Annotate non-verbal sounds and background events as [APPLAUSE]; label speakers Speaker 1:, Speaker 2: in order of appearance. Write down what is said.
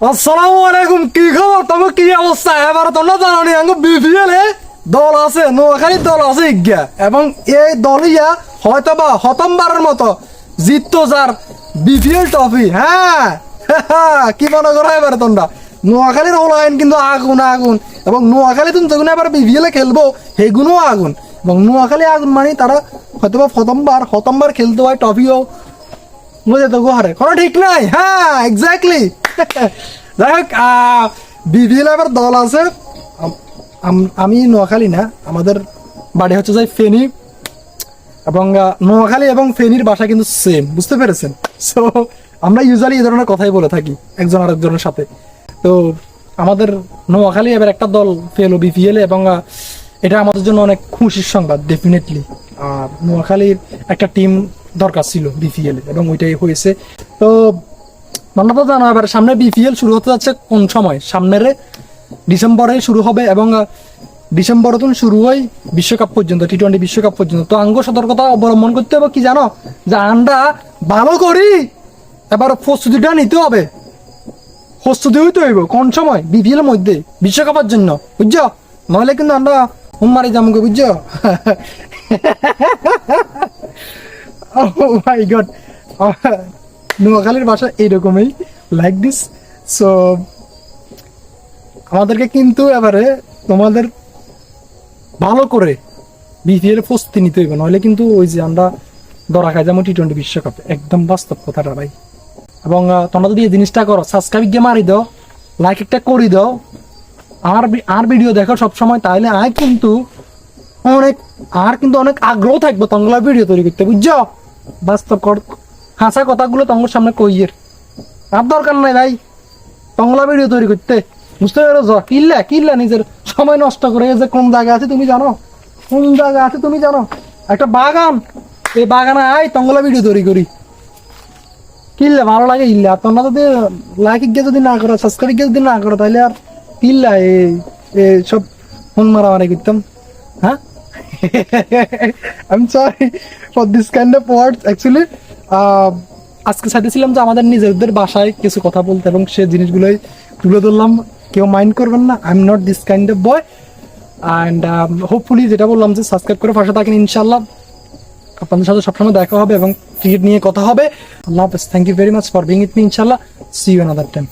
Speaker 1: আসসালামু আলাইকুম, কি খবর? তোমার কি অবস্থা? এবার তোমরা জানো নি আঙ্গ বিপিএল এ দল আছে নোয়াখালীর দল আছে ইজ্ঞা এবং এই দলিয়া হয়তো বা হতমবারের মতো জিততো যার বিপিএল ট্রফি। হ্যাঁ [LAUGHS] কি মনে করো এবার তোমরা? নোয়াখালীর হলাইন কিন্তু আগুন আগুন। এবং নোয়াখালী তুমি যখন এবার এ খেলব সেগুলো আগুন। এবং নোয়াখালী আগুন মানে তারা হয়তো বা প্রথমবার, হতমবার খেলতে হয় ট্রফিও। বুঝে তো গোহারে কোনো ঠিক নাই? হ্যাঁ এক্স্যাক্টলি [LAUGHS] যাই হোক বিভিএল এবার দল আছে। আম- নোয়াখালী না, আমাদের বাড়ি হচ্ছে যাই ফেনী। এবং নোয়াখালী এবং ফেনীর বাসা কিন্তু সেম বুঝতে পেরেছেন? [LAUGHS] সো আমরা ইউজুয়ালি এই ধরনের কথাই বলে থাকি, একজন আরেকজনের সাথে। তো, আমাদের নোয়াখালী এবার একটা দল ফেলো বিপিএল এবং এটা আমাদের জন্য অনেক খুশির সংবাদ ডেফিনেটলি আর নোয়াখালীর একটা টিম দরকার ছিল বিপিএল এবং ওইটাই হয়েছে। তো তো জানো এবার সামনে বিপিএল শুরু হতে যাচ্ছে কোন সময়? সামনের ডিসেম্বরে শুরু হবে এবং ডিসেম্বরে তো শুরু হয় বিশ্বকাপ পর্যন্ত টি টোয়েন্টি বিশ্বকাপ পর্যন্ত। তো আঙ্গ সতর্কতা অবলম্বন করতে হবে কি জানো? যে আমরা ভালো করি, এবার প্রস্তুতিটা নিতে হবে। প্রস্তুতি হইতে হইব। কোন সময়? বিপিএল এর মধ্যে, বিশ্বকাপের জন্য, বুঝছ? নইলে কিন্তু আমরা হুম মারি যামগে, বুঝছ? [LAUGHS] মাই গড নোয়াখালীর ভাষা এইরকমই লাইক দিস সো আমাদেরকে কিন্তু এবারে তোমাদের ভালো করে বিপিএল প্রস্তুতি নিতে হইবে, নইলে কিন্তু ওই যে আমরা ধরা খাই যেমন টি টোয়েন্টি বিশ্বকাপ, একদম বাস্তব কথাটা ভাই। এবং তোমরা যদি এই জিনিসটা করো সাবস্ক্রাইব গিয়ে মারি দাও লাইক একটা করে দাও, আর আর ভিডিও দেখো সবসময় তাহলে আয় কিন্তু অনেক আর কিন্তু অনেক আগ্রহ থাকবে তঙ্গলা ভিডিও তৈরি করতে, বুঝছ? বাস্তব কর হাসা কথাগুলো তঙ্গর সামনে কইয়ের আর দরকার নাই ভাই। তঙ্গলা ভিডিও তৈরি করতে। বুঝতে পেরেছ? কিল্লা কিল্লা নিজের সময় নষ্ট করে যে কোন জায়গা আছে তুমি জানো? কোন জায়গা আছে তুমি জানো? একটা বাগান। এই বাগানে আয় তঙ্গলা ভিডিও তৈরি করি। কিল্লা ভালো লাগে ইল্লা তোমরা যদি লাইক গিয়ে যদি না করো সাবস্ক্রাইব গিয়ে যদি না করো, তাহলে আর কিল্লা এই সব ফোন মারামারি করতাম। হ্যাঁ? M sorry for this kind of words actually আজকে চাইতেছিলাম যে আমাদের নিজেদের বাসায় কিছু কথা বলতে এবং সে জিনিসগুলোই তুলে ধরলাম। কেউ মাইন্ড করবেন না I am not this kind of boy and hopefully যেটা বললাম যে সাবস্ক্রাইব করে পাশে থাকেন ইনশাল্লাহ আপনাদের সাথে সবসময় দেখা হবে এবং ক্রিকেট নিয়ে কথা হবে। আল্লাহ হাফেজ thank you very much for being it me ইনশাল্লাহ সি ইউ অ্যানাদার টাইম